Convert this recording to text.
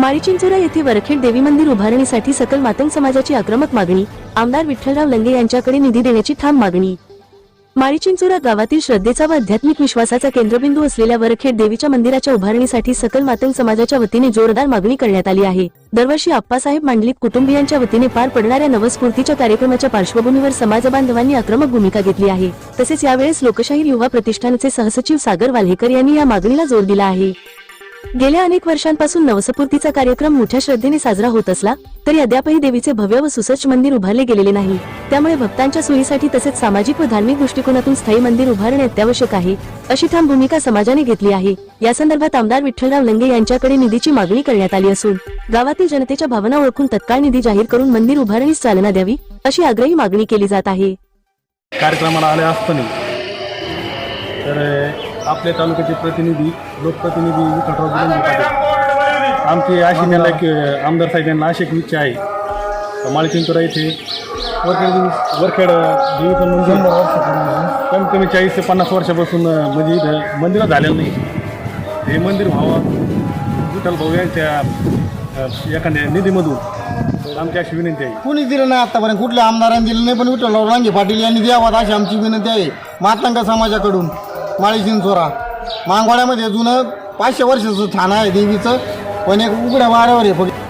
मारीचिंचोरा येथे वरखेड देवी मंदिर उभारणीसाठी सकल मातंग समाजाची आक्रमक मागणी. आमदार विठ्ठलराव लंगे यांच्याकडे निधी देण्याची ठाम मागणी. मारीचिंचोरा गावातील श्रद्धेचा व आध्यात्मिक विश्वासाचा केंद्रबिंदू असलेल्या वरखेड देवीच्या मंदिराच्या उभारणीसाठी सकल मातंग समाजाच्या वतीने जोरदार मागणी करण्यात आली आहे. दरवर्षी आप्पासाहेब मांडलिक कुटुंबियांच्या वतीने पार पडणाऱ्या नवस्फूर्तीच्या कार्यक्रमाच्या पार्श्वभूमीवर समाजबांधवांनी आक्रमक भूमिका घेतली आहे. तसेच यावेळेस लोकशाहीर युवा प्रतिष्ठानचे सहसचिव सागर वाल्हेकर यांनी या मागणीला जोर दिला आहे. गेल्या अनेक वर्षांपासून नवसपूर्तीचा कार्यक्रम मोठ्या श्रद्धेने साजरा होत असला तरी अद्यापही देवीचे भव्य व सुसज्ज मंदिर उभारले गेलेले नाही. त्यामुळे भक्तांच्या सोयीसाठी तसेच सामाजिक व धार्मिक दृष्टिकोनातून स्थायी मंदिर उभारणे अत्यावश्यक आहे अशी ठाम भूमिका समाजाने घेतली आहे. या संदर्भात आमदार विठ्ठलराव लंगे यांच्याकडे निधीची मागणी करण्यात आली असून गावातील जनतेच्या भावना ओळखून तत्काळ निधी जाहीर करून मंदिर उभारणीस चालना द्यावी अशी आग्रही मागणी केली जात आहे. कार्यक्रमाला आले असताना तर आपल्या तालुक्याचे प्रतिनिधी लोकप्रतिनिधी विठ्ठलराव पाटील आमची अशी त्यांना एक आमदार साहेबांना अशी एक इच्छा आहे. का माळचिंचोरा येथे वरखेड वरखेड देवीचं मंदिर. कमीत कमी चाळीस ते पन्नास वर्षापासून म्हणजे इथं मंदिरं झालेलं नाही. हे मंदिर व्हावं. विठ्ठल भाऊ यांच्या एखाद्या निधीमधून. आमची अशी विनंती आहे. कुणी दिलं नाही आतापर्यंत. कुठल्या आमदारांनी दिलं नाही पण विठ्ठलराव रांगे पाटील यांनी द्यावात अशी आमची विनंती आहे. मातंग समाजाकडून. माळी चिंचोरा. मांगवाड्यामध्ये जुनं पाचशे वर्षाचं ठाणं आहे देवीचं पण एक उघड्या वाऱ्यावर आहे फक्त.